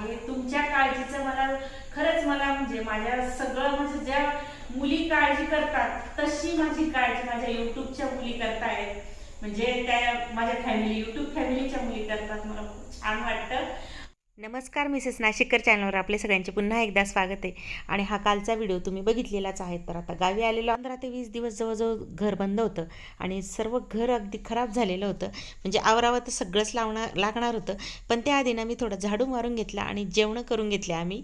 आहे तुमच्या काळजीचं मला खरंच मला म्हणजे माझ्या सगळं म्हणजे ज्या मुली काळजी करतात तशी माझी काळजी माझ्या युट्यूबच्या मुली करतायत. म्हणजे त्या माझ्या फॅमिली युट्यूब फॅमिलीच्या मुली करतात. मला खूप छान वाटतं. नमस्कार मिसेस नाशिककर चॅनलवर आपले सगळ्यांचे पुन्हा एकदा स्वागत आहे. आणि हा कालचा व्हिडिओ तुम्ही बघितलेलाच आहे तर आता गावी आलेलो पंधरा ते वीस दिवस जवळजवळ घर बंद होतं आणि सर्व घर अगदी खराब झालेलं होतं. म्हणजे आवरावं तर सगळंच लावणार लागणार होतं. पण त्याआधी ना मी थोडं झाडू मारून घेतला आणि जेवणं करून घेतले आम्ही.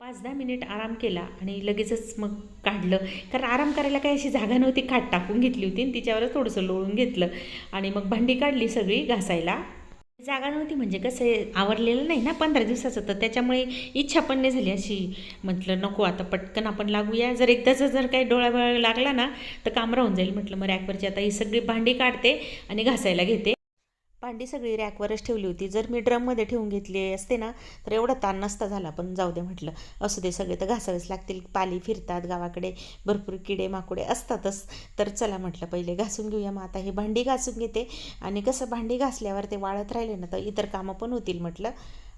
पाच दहा मिनिट आराम केला आणि लगेचच मग काढलं. कारण आराम करायला काही अशी जागा नव्हती खाट टाकून घेतली होती आणि तिच्यावरच थोडंसं लोळून घेतलं. आणि मग भांडी काढली सगळी घासायला. जागा नव्हती म्हणजे कसं आहे, आवडलेलं नाही ना पंधरा दिवसाचं तर त्याच्यामुळे इच्छा पण नाही झाली अशी. म्हटलं नको आता पटकन आपण लागूया. जर एकदाचं जर काही डोळा वेळ लागला ना तर काम राहून जाईल. म्हटलं मग रॅकवरची आता ही सगळी भांडी काढते आणि घासायला घेते. भांडी सगळी रॅकवरच ठेवली होती. जर मी ड्रममध्ये ठेवून घेतली असते ना तर एवढा ताण नसता झाला. पण जाऊ दे म्हटलं असू दे सगळे तर घासावेच लागतील. पाली फिरतात गावाकडे भरपूर किडे माकुडे असतातच. तर चला म्हटलं पहिले घासून घेऊया मग. आता हे भांडी घासून घेते. आणि कसं भांडी घासल्यावर ते वाळत राहिले ना तर इतर कामं पण होतील म्हटलं.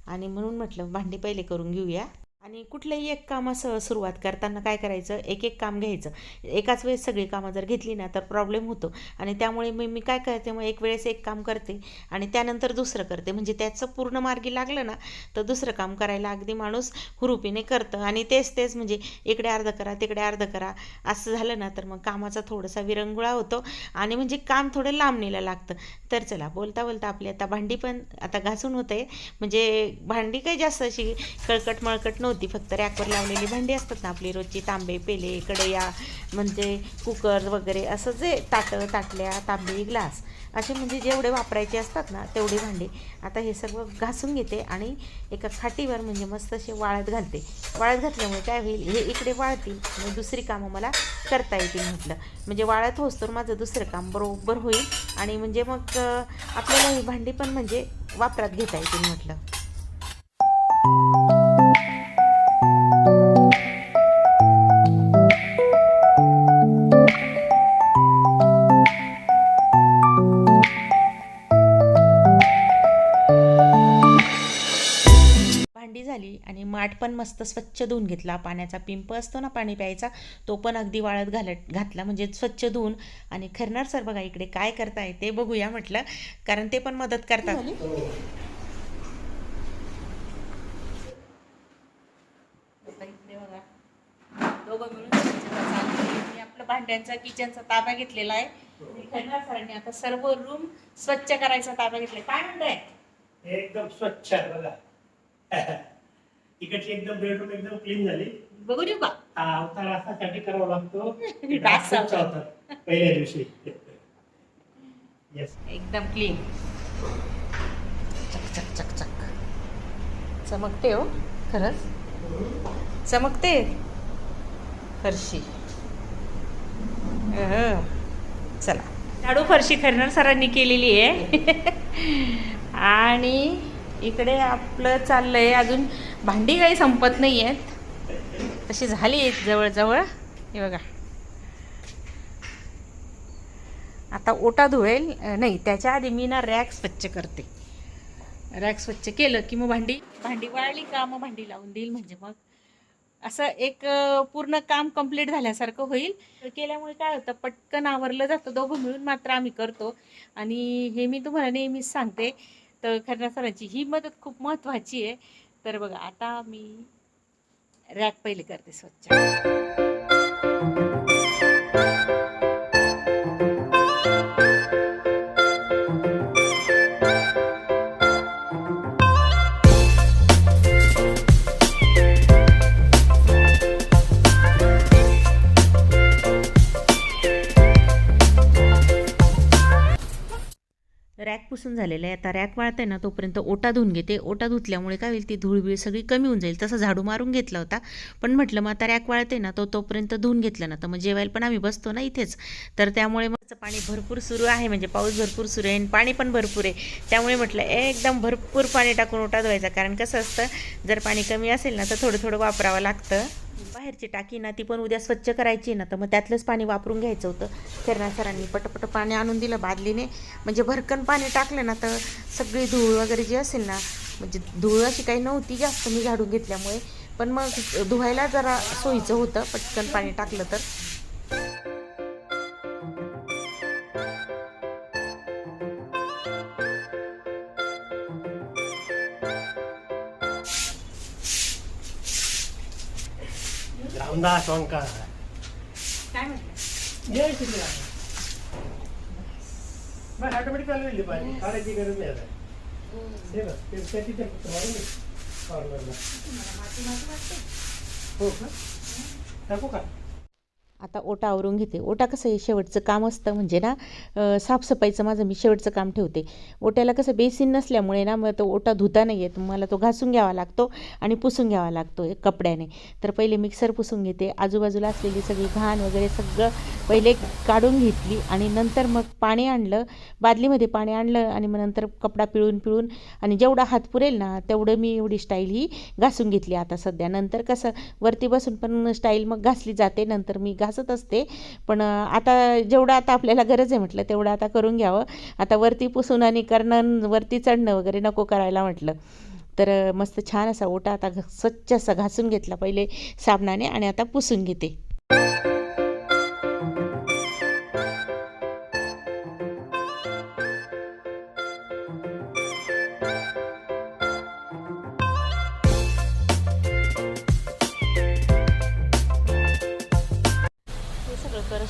आणि म्हणून म्हटलं भांडी पहिले करून घेऊया. आणि कुठलंही एक काम असं सुरुवात करताना काय करायचं? एक एक काम घ्यायचं. एकाच वेळेस सगळी कामं जर घेतली ना तर प्रॉब्लेम होतो. आणि त्यामुळे मी मी काय करते? मग एक वेळेस एक काम करते आणि त्यानंतर दुसरं करते. म्हणजे त्याचं पूर्ण मार्गी लागलं ना तर दुसरं काम करायला अगदी माणूस हुरुपीने करतं. आणि तेच तेच म्हणजे इकडे अर्ध करा तिकडे अर्ध करा असं झालं ना तर मग कामाचा थोडासा विरंगुळा होतो. आणि म्हणजे काम थोडं लांबणीला लागतं. तर चला बोलता बोलता आपली आता भांडी पण आता घासून होते. म्हणजे भांडी काही जास्त अशी कळकट मळकट नव्हती फक्त रॅकवर लावलेली भांडी असतात ना आपली रोजची तांबे पेले कढया म्हणजे कुकर वगैरे असं जे ताटं ताटल्या तांबे ग्लास असे म्हणजे जेवढे वापरायचे असतात ना तेवढे भांडी. आता हे सर्व घासून घेते आणि एका खाटीवर म्हणजे मस्त असे वाळत घालते. वाळत घातल्यामुळे काय होईल हे इकडे वाळतील आणि दुसरी कामं मला करता येतील म्हटलं. म्हणजे वाळत होस तर माझं दुसरं काम बरोबर होईल आणि म्हणजे मग आपल्याला ही भांडी पण म्हणजे वापरात घेता येतील म्हटलं. पण मस्त स्वच्छ धुवून घेतला. पाण्याचा पिंप असतो ना पाणी प्यायचा तो पण अगदी वाळत घालत घातला. म्हणजे स्वच्छ धुवून. आणि खरणार सर बघा इकडे काय करताय ते बघूया म्हटलं. कारण ते पण मदत करतात. आता इकडे बघा. दोघं मिळून स्वच्छता चालू आहे. मी आपलं भांड्यांचा किचनचा ताबा घेतलेला आहे. आणि खरणार सरांनी आता सर्व रूम स्वच्छ करायचा ताबा घेतलाय. काय म्हणताय? एकदम स्वच्छ आहे बघा. इकडची एकदम बेडरूम एकदम क्लीन झाली. बघू देऊ का? हा अवतार असासाठी करावा लागतो. डास पहिल्या दिवशी. येस एकदम क्लीन चक चक चक चक. चमकते हो खरंच. चमकते फरशी. चला. झाडू फरशी खरणार सरांनी केलेली आहे. आणि इकडे आपलं चाललंय अजून भांडी काही संपत नाही आहेत तशी झाली आहेत जवळजवळ. हे बघा. आता ओटा धुळेल नाही त्याच्या आधी मी ना रॅक स्वच्छ करते. रॅक स्वच्छ केलं की मग भांडी भांडी वाळली का मग भांडी लावून देईल म्हणजे मग. असं एक पूर्ण काम कंप्लीट झाल्यासारखं होईल. केल्यामुळे काय होतं पटकन आवरलं जातं. दोघं मिळून मात्र आम्ही करतो. आणि हे मी तुम्हाला नेहमीच सांगते. तर खरं सरांची ही मदत खूप महत्त्वाची आहे. तर बघा आता मी रॅक पहिले करते स्वच्छ. रॅक झालेलं आहे. आता रॅक वाळते ना तोपर्यंत ओटा धुवून घेते. ओटा धुतल्यामुळे काय होईल ती धूळबीळ सगळी कमी होऊन जाईल. तसं झाडू मारून घेतला होता. पण म्हटलं मग आता रॅक वाळते ना तो तोपर्यंत धुवून घेतला ना. तर मग जेवायला पण आम्ही बसतो ना इथेच. तर त्यामुळे मग पाणी भरपूर सुरू आहे. म्हणजे पाऊस भरपूर सुरू आहे आणि पाणी पण भरपूर आहे. त्यामुळे म्हटलं एकदम भरपूर पाणी टाकून ओटा धुवायचा. कारण कसं असतं जर पाणी कमी असेल ना तर थोडं थोडं वापरावं लागतं. बाहेरची टाकी ना ती पण उद्या स्वच्छ करायची ना तर मग त्यातलंच पाणी वापरून घ्यायचं होतं. फिरणार सरांनी पटपट पाणी आणून दिलं बादलीने. म्हणजे भरकन पाणी टाकलं ना तर सगळी धूळ वगैरे जी असेल ना म्हणजे धूळ अशी काही नव्हती जास्त मी झाडून घेतल्यामुळे. पण मग धुवायला जरा सोयीचं होतं पटकन पाणी टाकलं तर. रामदास ओंकार काय म्हटलं? जय श्रीराम बस ऑटोमॅटिक चालू होईल पाहिजे. काढायची गरज नाही आता. हे. बघ ते त्या तिथे. कॉर्नरला. हो का? टाकू का? आता ओटा आवरून घेते. ओटा कसं आहे शेवटचं काम असतं म्हणजे ना साफसफाईचं माझं मी शेवटचं काम ठेवते. ओट्याला कसं बेसिन नसल्यामुळे ना मग तो ओटा धुता नाही येत. मला तो घासून घ्यावा लागतो आणि पुसून घ्यावा लागतो एक कपड्याने. तर पहिले मिक्सर पुसून घेते. आजूबाजूला असलेली सगळी घाण वगैरे सगळं पहिले काढून घेतली आणि नंतर मग पाणी आणलं. बादलीमध्ये पाणी आणलं आणि मग नंतर कपडा पिळून पिळून आणि जेवढा हात पुरेल ना तेवढं मी एवढी स्टाईल ही घासून घेतली आता सध्या. नंतर कसं वरती बसून पण स्टाईल मग घासली जाते. नंतर मी घासत असते. पण आता जेवढं आता आपल्याला गरज आहे म्हटलं तेवढं आता करून घ्यावं. आता वरती पुसून आणि करणं वरती चढणं वगैरे नको करायला म्हटलं. तर मस्त छान असा ओटा आता स्वच्छ असा घासून घेतला पहिले साबणाने आणि आता पुसून घेते.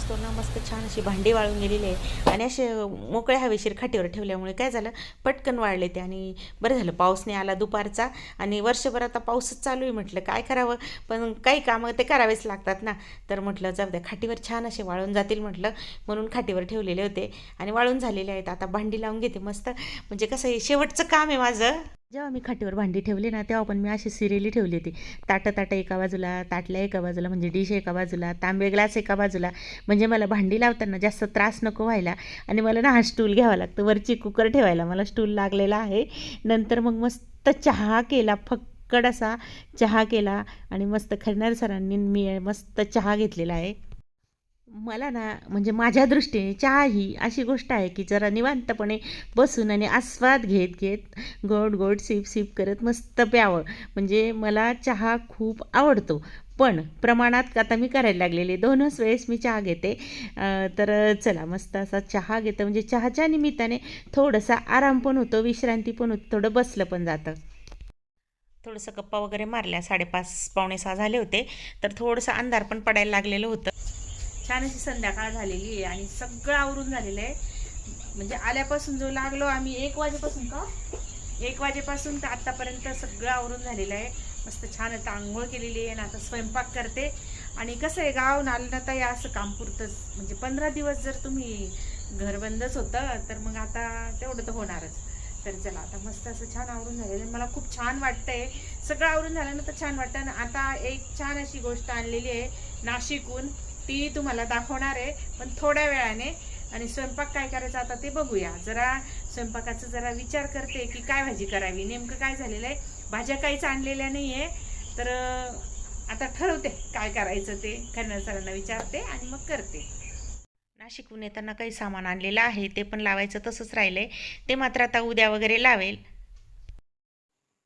असतो ना मस्त छान अशी भांडी वाळून गेलेली आहे. आणि असे मोकळ्या हवेशीर खाटीवर ठेवल्यामुळे काय झालं पटकन वाळले ते आणि बरं झालं पाऊस नाही आला दुपारचा. आणि वर्षभर आता पाऊसच चालू आहे म्हटलं काय करावं? पण काही कामं ते करावेच लागतात ना. तर म्हटलं जाऊ द्या खाटीवर छान असे वाळून जातील म्हटलं. म्हणून खाटीवर ठेवलेले होते. आणि वाळून झालेले आहेत. आता भांडी लावून घेते मस्त. म्हणजे कसं आहे शेवटचं काम आहे माझं. जेव्हा मी खाटीवर भांडी ठेवली ना तेव्हा पण मी अशी सिरियली ठेवली होती. ताटं ताटं एका बाजूला ताटल्या एका बाजूला म्हणजे डिश एका बाजूला तांबे ग्लास एका बाजूला. म्हणजे मला भांडी लावताना जास्त त्रास नको व्हायला आणि मला ना हा स्टूल घ्यावा लागतो. वरची कुकर ठेवायला मला स्टूल लागलेला आहे. नंतर मग मस्त चहा केला फक्कड असा चहा केला आणि मस्त खरणार सरांनी मी मस्त चहा घेतलेला आहे. मला ना म्हणजे माझ्या दृष्टीने चहा ही अशी गोष्ट आहे की जरा निवांतपणे बसून आणि आस्वाद घेत घेत गोड गोड सिप सिप करत मस्त प्यावं. म्हणजे मला चहा खूप आवडतो. पण प्रमाणात आता मी करायला लागलेले दोनच वेळेस मी चहा घेते. तर चला मस्त असा चहा घेतं. म्हणजे चहाच्या निमित्ताने थोडासा आराम पण होतो विश्रांती पण होतो थोडं बसलं पण जातं. थोडंसं गप्पा वगैरे मारल्या साडेपाच पावणे सहा झाले होते. तर थोडंसं अंधार पण पडायला लागलेलं होतं. छान अशी संध्याकाळ झालेली आहे आणि सगळं आवरून झालेलं आहे. म्हणजे आल्यापासून जो लागलो आम्ही एक वाजेपासून का? एक वाजेपासून तर आत्तापर्यंत सगळं आवरून झालेलं आहे. मस्त छान आता आंघोळ केलेली आहे आणि आता स्वयंपाक करते. आणि कसं आहे गाव नालना या असं काम पुरतंच. म्हणजे पंधरा दिवस जर तुम्ही घर बंदच होतं तर मग आता तेवढं तर होणारच. तर चला आता मस्त असं छान आवरून झालेलं आहे. मला खूप छान वाटतंय. सगळं आवरून झालं ना तर छान वाटतं. आणि आता एक छान अशी गोष्ट आणलेली आहे नाशिकहून. ती तुम्हाला दाखवणार आहे. पण थोड्या वेळाने आणि स्वयंपाक काय करायचा आता ते बघूया. जरा स्वयंपाकाचा जरा विचार करते की काय भाजी करावी. नेमकं काय झालेलं आहे? भाज्या काहीच आणलेल्या नाही आहे तर आता ठरवते काय करायचं ते. खरं सरांना विचारते आणि मग करते. नाशिकहून येताना काही सामान आणलेलं आहे. ते पण लावायचं तसंच राहिलंय. ते मात्र आता उद्या वगैरे लावेल.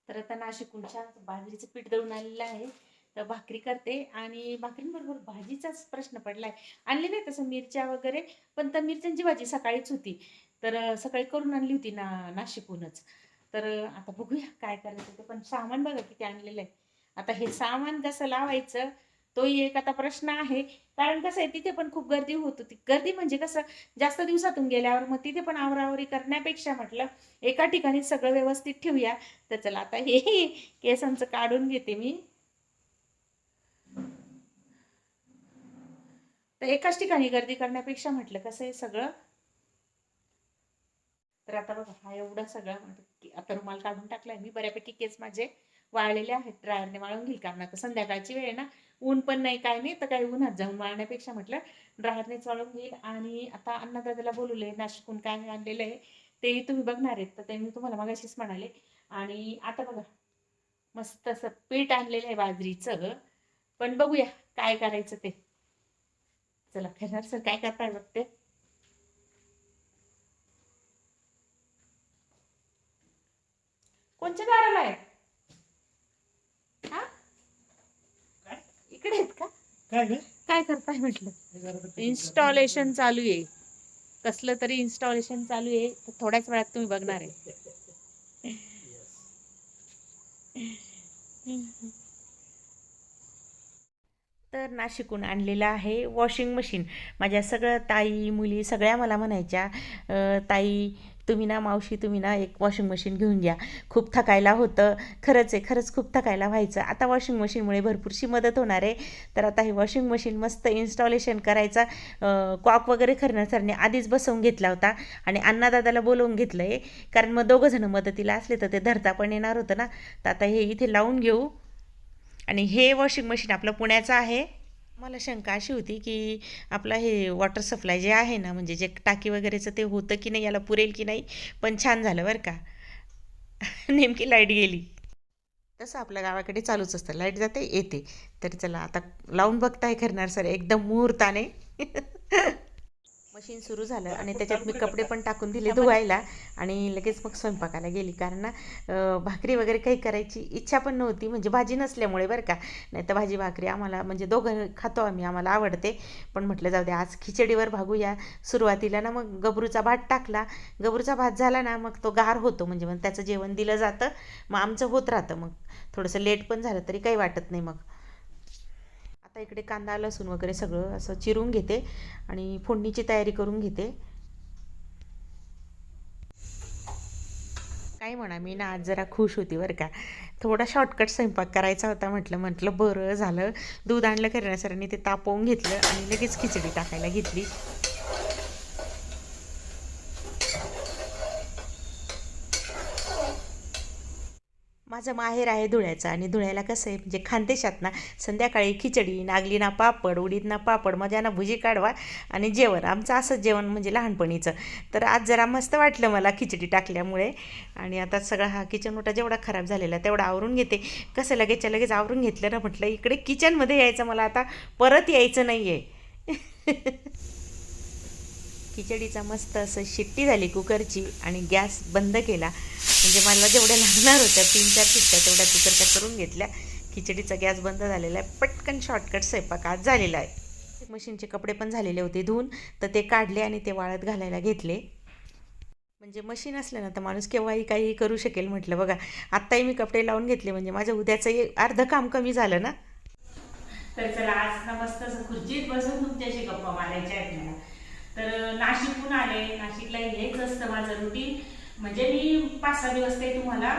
तर आता नाशिकहून छान बाजरीचं पीठ दळून आलेलं आहे. तर भाकरी करते आणि भाकरींबरोबर भाजीचाच प्रश्न पडलाय. आणली नाही तसं मिरच्या वगैरे पण तर मिरच्यांची भाजी सकाळीच होती. तर सकाळी करून आणली होती ना नाशिकहूनच. तर आता बघूया काय करायचं ते. पण सामान बघा किती आणलेलं आहे. आता हे सामान कसं लावायचं तोही एक आता प्रश्न आहे. कारण कसं आहे तिथे पण खूप गर्दी होत होती. गर्दी म्हणजे कसं जास्त दिवसातून गेल्यावर मग तिथे पण आवरावरी करण्यापेक्षा म्हटलं एका ठिकाणी सगळं व्यवस्थित ठेवूया. तर चला आता हे केसांचं काढून घेते मी. तर एकाच ठिकाणी गर्दी करण्यापेक्षा म्हटलं कसं आहे सगळं? तर आता बघा हा एवढा सगळा आता रुमाल काढून टाकलाय. मी बऱ्यापैकी केस माझे वाळलेले आहेत. ड्रायरने वाळून घेईल कारण आता संध्याकाळची वेळ आहे ना. ऊन पण नाही काय नाही तर काही उन्हात जाऊन वाळण्यापेक्षा म्हटलं ड्रायरनेच वाळून घेईल. आणि आता अन्नदादाला बोलवले नाशिकून काय आणलेलं आहे तेही तुम्ही बघणार आहेत. तर ते मी तुम्हाला मगाशीच म्हणाले. आणि आता बघा मस्त असं पीठ आणलेलं आहे बाजरीचं. पण बघूया काय करायचं ते. चला खरं सर काय करताय बघते कोणच्या दाराला आहे हा काय? इकडे आहेत का काय ग काय करताय म्हटलं हे इन्स्टॉलेशन चालू आहे कसलं तरी इन्स्टॉलेशन चालू आहे तर थोड्याच वेळात तुम्ही बघणार आहे तर नाशिकून आणलेलं आहे वॉशिंग मशीन. माझ्या सगळ्या ताई मुली सगळ्या मला म्हणायच्या ताई तुम्ही ना मावशी तुम्ही ना एक वॉशिंग मशीन घेऊन घ्या. खूप थकायला होतं. खरंच आहे खरंच खूप थकायला व्हायचं. आता वॉशिंग मशीनमुळे भरपूरशी मदत होणार आहे. तर आता हे वॉशिंग मशीन मस्त इन्स्टॉलेशन करायचा. कॉक वगैरे करण्यासाठी आधीच बसवून घेतला होता आणि अण्णादादाला बोलवून घेतलं आहे कारण मग दोघंजणं मदतीला असले तर ते धरता पण येणार होतं ना. तर आता हे इथे लावून घेऊ. आणि हे वॉशिंग मशीन आपलं पुण्याचं आहे. मला शंका अशी होती की आपलं हे वॉटर सप्लाय जे आहे ना म्हणजे जे टाकी वगैरेचं ते होतं की नाही याला पुरेल की नाही पण छान झालं बरं का. नेमकी लाइट गेली. तसं आपल्या गावाकडे चालूच असतं. लाइट जाते येते. तर चला आता लावून बघताय करणार सर एकदम मुहूर्ताने. मशीन सुरू झालं आणि त्याच्यात मी कपडे पण टाकून दिले धुवायला आणि लगेच मग स्वयंपाकाला गेली. कारण ना भाकरी वगैरे काही करायची इच्छा पण नव्हती. म्हणजे भाजी नसल्यामुळे बरं का. नाही तर भाजी भाकरी आम्हाला म्हणजे दोघं खातो आम्ही आम्हाला आवडते. पण म्हटलं जाऊ दे आज खिचडीवर भागूया. सुरुवातीला ना मग गबरूचा भात टाकला. गबरूचा भात झाला ना मग तो गार होतो. म्हणजे मग त्याचं जेवण दिलं जातं. मग आमचं होत राहतं. मग थोडंसं लेट पण झालं तरी काही वाटत नाही मग. आता इकडे कांदा लसूण वगैरे सगळं असं चिरून घेते आणि फोडणीची तयारी करून घेते. काय म्हणा मी ना आज जरा खुश होती बरं का. थोडा शॉर्टकट स्वयंपाक करायचा होता म्हटलं म्हटलं बरं झालं. दूध आणलं करण्यासाठी ते तापवून घेतलं आणि लगेच खिचडी टाकायला घेतली. माझं माहेर आहे धुळ्याचं आणि धुळ्याला कसं आहे म्हणजे खानदेशात ना संध्याकाळी खिचडी नागली ना पापड उडीद ना पापड मजा ना भुजी काढवा आणि जेवण. आमचं असंच जेवण म्हणजे लहानपणीचं. तर आज जरा मस्त वाटलं मला खिचडी टाकल्यामुळे. आणि आता सगळा हा किचन ओटा जेवढा खराब झालेला तेवढा आवरून घेते. कसं लगेचच्या लगेच आवरून घेतलं ना म्हटलं इकडे किचनमध्ये यायचं मला आता परत यायचं नाही आहे खिचडीचा मस्त असं शिट्टी झाली कुकरची आणि गॅस बंद केला. म्हणजे मला जेवढ्या लागणार होत्या तीन चार शिट्ट्या तेवढ्या कुकरच्या करून घेतल्या. खिचडीचा गॅस बंद झालेला आहे. पटकन शॉर्टकट स्वयंपाक आज झालेला आहे. मशीनचे कपडे पण झालेले होते धुवून तर ते काढले आणि ते वाळत घालायला घेतले. म्हणजे मशीन असलं ना तर माणूस केव्हाही काही करू शकेल म्हटलं. बघा आत्ताही मी कपडे लावून घेतले. म्हणजे माझ्या उद्याचं अर्धं काम कमी झालं ना. तर चला आज ना मस्त असं खुर्चीत बसून तुमच्याशी गप्पा मारायच्या आहेत मला. तर नाशिकहून आले. नाशिकला हेच असतं माझं रुटीन म्हणजे मी पाच सहा दिवस ते तुम्हाला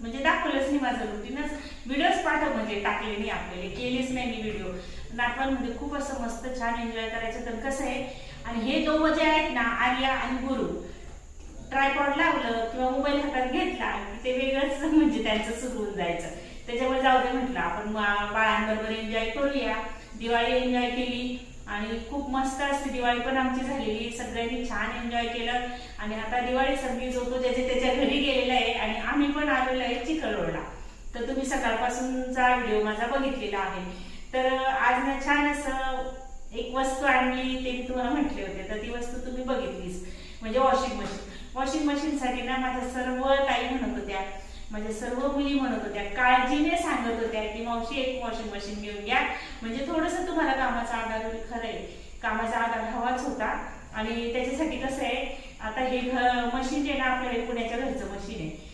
म्हणजे दाखवलंच नाही माझं रुटीनच व्हिडिओज पाठव म्हणजे टाकले नाही आपल्याला. केलेच नाही मी व्हिडिओ नाटकांमध्ये खूप असं मस्त छान एन्जॉय करायचं तर कसं आहे आणि हे दोघं जे आहेत ना आर्या आणि गुरु ट्रायपॉड लावलं किंवा मोबाईल हातात घेतला ते वेगळंच म्हणजे त्यांचं सुरू होऊन जायचं. त्याच्यामुळे जाऊ दे म्हटलं आपण बा- बाळांबरोबर एन्जॉय करूया. दिवाळी एन्जॉय केली. आणि खूप मस्त असते. दिवाळी पण आमची झालेली. सगळ्यांनी छान एन्जॉय केलं. आणि आता दिवाळी सगळी जो तो ज्याच्या त्याच्या घरी गेलेला आहे आणि आम्ही पण आलेलो आहे चिखलरोडला तर तुम्ही सकाळपासूनचा व्हिडिओ माझा बघितलेला आहे. तर आज ना छान असं एक वस्तू आणली ते मी तुम्हाला म्हटले होते. तर ती वस्तू तुम्ही बघितलीच. म्हणजे वॉशिंग मशीन वॉशिंग मशीनसाठी ना माझ्या सर्व टाईम माझ्या सर्व मुली म्हणत होत्या काळजीने सांगत होत्या की मावशी एक वॉशिंग मशीन घेऊन घ्या म्हणजे थोडस तुम्हाला कामाचा आधार होईल खरं आहे कामाचा आधार हवाच होता. आणि त्याच्यासाठी कसं आहे आता हे मशीन जे ना आपल्याला पुण्याच्या घरचं मशीन आहे.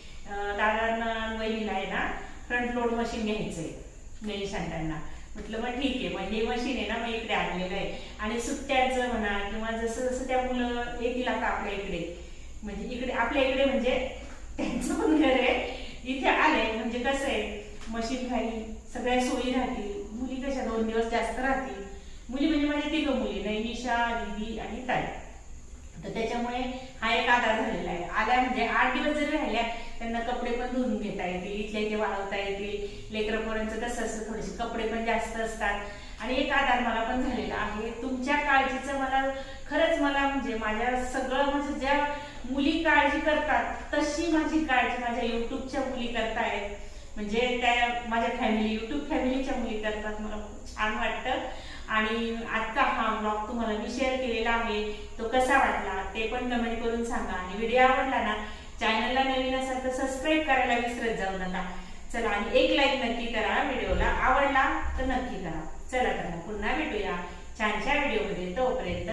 दादांना वहिनीला आहे ना फ्रंट लोड मशीन घ्यायचंय गणेश अण्णांना म्हटलं मग ठीक आहे मग हे मशीन आहे ना मग इकडे आणलेलं आहे. आणि सुट्ट्यांचं म्हणा किंवा जसं जसं त्या मुलं येतील आता आपल्या इकडे? म्हणजे इकडे आपल्या इकडे म्हणजे त्यांचं पण घर आहे इथे आले म्हणजे कसं आहे मशीन राहील सगळ्या सोयी राहतील मुली कशा दोन दिवस जास्त राहतील? मुली म्हणजे माझ्या तिघं मुली नैनिशा दिदी आणि ताई. तर त्याच्यामुळे हा एक आधार झालेला आहे. आल्या म्हणजे आठ दिवस जरी राहिल्या त्यांना कपडे पण धुवून घेता येतील इथल्या इथे वाळवता येतील. लेकरपोरांचं कसं असतं थोडेसे कपडे पण जास्त असतात. आणि एक आधार मला पण झालेला आहे. तुमच्या काळजीचं मला खरंच मला म्हणजे माझ्या सगळं म्हणजे काळजी करतात तशी माझी काळजी माझ्या युट्यूबच्या मुली करतायत. म्हणजे त्या माझ्या फॅमिली युट्यूब फॅमिलीच्या मुली करतात. मला खूप छान वाटतं. आणि आत्ता हा ब्लॉग तुम्हाला मी शेअर केलेला आहे. तो कसा वाटला ते पण कमेंट करून सांगा. आणि व्हिडिओ आवडला ना चॅनलला नवीन असाल तर सबस्क्राईब करायला विसरत जाऊ नका. चला आणि एक लाईक नक्की करा. व्हिडिओला आवडला तर नक्की करा. चला तर पुन्हा भेटूया. छानशा व्हिडिओमध्ये तोपर्यंत